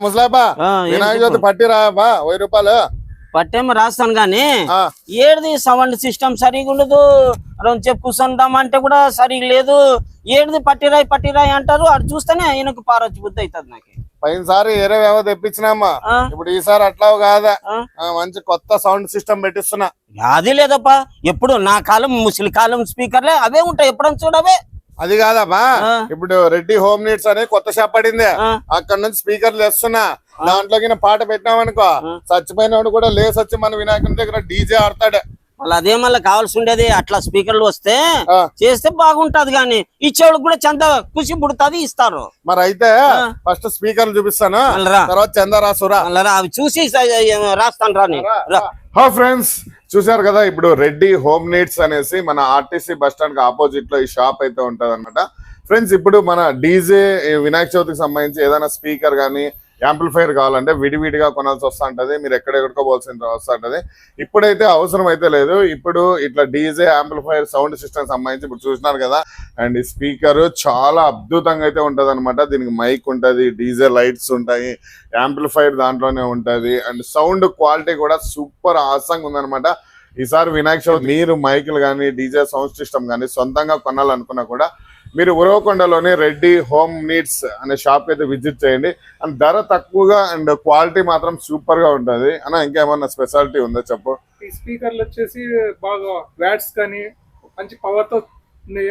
ముసలాబా వినాయక? చవితి పట్టిరా బా వెయ్యి రూపాయలు. పట్టేమో రాస్తాను గాని ఏడిది సౌండ్ సిస్టమ్ సరిగా ఉండదు. చెప్పు కూర్చుందాం అంటే కూడా సరిగా లేదు. ఏడిది పట్టిరాయి పట్టిరాయి అంటారు. అటు చూస్తేనే ఆయనకు పారొచ్చి బుద్ధి అవుతుంది నాకు. పోయినసారి ఏరేవేవో తెప్పించినామా ఆ, ఇప్పుడు ఈసారి అట్లా కాదా? మంచి కొత్త సౌండ్ సిస్టమ్ పెట్టిస్తున్నా. అది లేదప్పా. ఎప్పుడు నా కాలం ముసలి కాలం స్పీకర్లే అవే ఉంటాయి. ఎప్పుడన్నా చూడవే అది కాదమ్మా. ఇప్పుడు రెడ్డి హోమ్ నీడ్స్ అనే కొత్త షాప్ పడింది. అక్కడ నుంచి స్పీకర్లు వేస్తున్నా దాంట్లోకి పాట పెట్టినామనుకో చచ్చిపోయినోడు కూడా లేసి వచ్చి మన వినాయకుని దగ్గర డీజే ఆడతాడు. మళ్ళీ అదే మళ్ళీ కావాల్సి ఉండేది అట్లా స్పీకర్లు వస్తే. చేస్తే బాగుంటది కానీ ఇచ్చేవాళ్ళకి కూడా చంద ఖుషి పుడుతుంది ఇస్తారు. మరి అయితే ఫస్ట్ స్పీకర్లు చూపిస్తాను. తర్వాత చందరాసురా మళ్ళీ అవి చూసి రాస్తాను రాని ఫ్రెండ్స్ చూసారు కదా ఇప్పుడు రెడ్డి హోమ్ నీడ్స్ అనేసి మన ఆర్టీసీ బస్ స్టాండ్కి ఆపోజిట్లో ఈ షాప్ అయితే ఉంటది ఫ్రెండ్స్ ఇప్పుడు మన డీజే వినాయక చవితికి సంబంధించి ఏదైనా స్పీకర్ కానీ యాంప్లిఫైర్ కావాలంటే విడివిడిగా కొనాల్సి వస్తుంటది మీరు ఎక్కడెక్కడికో పోవాల్సిన వస్తుంటది ఇప్పుడైతే అవసరం అయితే లేదు. ఇప్పుడు ఇట్లా డీజే యాంప్లిఫైర్ సౌండ్ సిస్టమ్ సంబంధించి ఇప్పుడు చూసినారు కదా. అండ్ స్పీకర్ చాలా అద్భుతంగా అయితే ఉంటుంది అనమాట దీనికి మైక్ ఉంటుంది డీజే లైట్స్ ఉంటాయి యాంప్లిఫైర్ దాంట్లోనే ఉంటుంది. అండ్ సౌండ్ క్వాలిటీ కూడా సూపర్ ఆసంగా ఉందనమాట ఈసారి వినాయక చవితి మీరు మైకులు కానీ డీజే సౌండ్ సిస్టమ్ కానీ సొంతంగా కొనాలనుకున్నా కూడా మీరు ఉరవకొండలోని రెడ్డి హోమ్ నీడ్స్ అనే షాప్ అయితే విజిట్ చేయండి. అండ్ ధర తక్కువగా అండ్ క్వాలిటీ మాత్రం సూపర్గా ఉంటుంది. అన్న ఇంకేమన్నా స్పెషాలిటీ ఉందా చెప్పు? ఈ స్పీకర్లు వచ్చేసి బాగా వ్యాట్స్ కానీ మంచి పవర్తో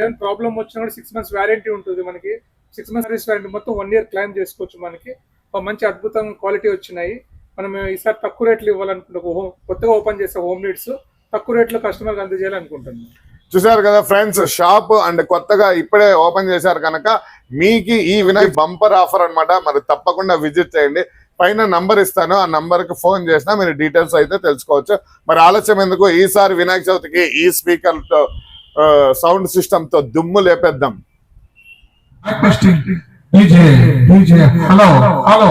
ఏం ప్రాబ్లం వచ్చినా కూడా సిక్స్ మంత్స్ వ్యారంటీ ఉంటుంది మనకి. సిక్స్ మంత్స్ సర్వీస్ వ్యారంటీ మొత్తం వన్ ఇయర్ క్లైమ్ చేసుకోవచ్చు మనకి. మంచి అద్భుతం క్వాలిటీ వచ్చినాయి. మనం ఈసారి తక్కువ రేట్లు ఇవ్వాలనుకుంటున్నాం హోమ్ కొత్తగా ఓపెన్ చేసే హోమ్ నీడ్స్ తక్కువ రేట్లో కస్టమర్కి అందజేయాలనుకుంటున్నాం. చూసారు కదా ఫ్రెండ్స్ షాప్ అండ్ కొత్తగా ఇప్పుడే ఓపెన్ చేశారు కనుక మీకు ఈ వినాయక్ బంపర్ ఆఫర్ అన్నమాట. మరి తప్పకుండా విజిట్ చేయండి. పైన నంబర్ ఇస్తాను. ఆ నంబర్కి ఫోన్ చేసినా మీరు డీటెయిల్స్ అయితే తెలుసుకోవచ్చు. మరి ఆలస్యం ఎందుకు? ఈసారి వినాయక చవితికి ఈ స్పీకర్తో సౌండ్ సిస్టమ్తో దుమ్ము లేపేద్దాం. Hello hello DJ, DJ. Hello, hello.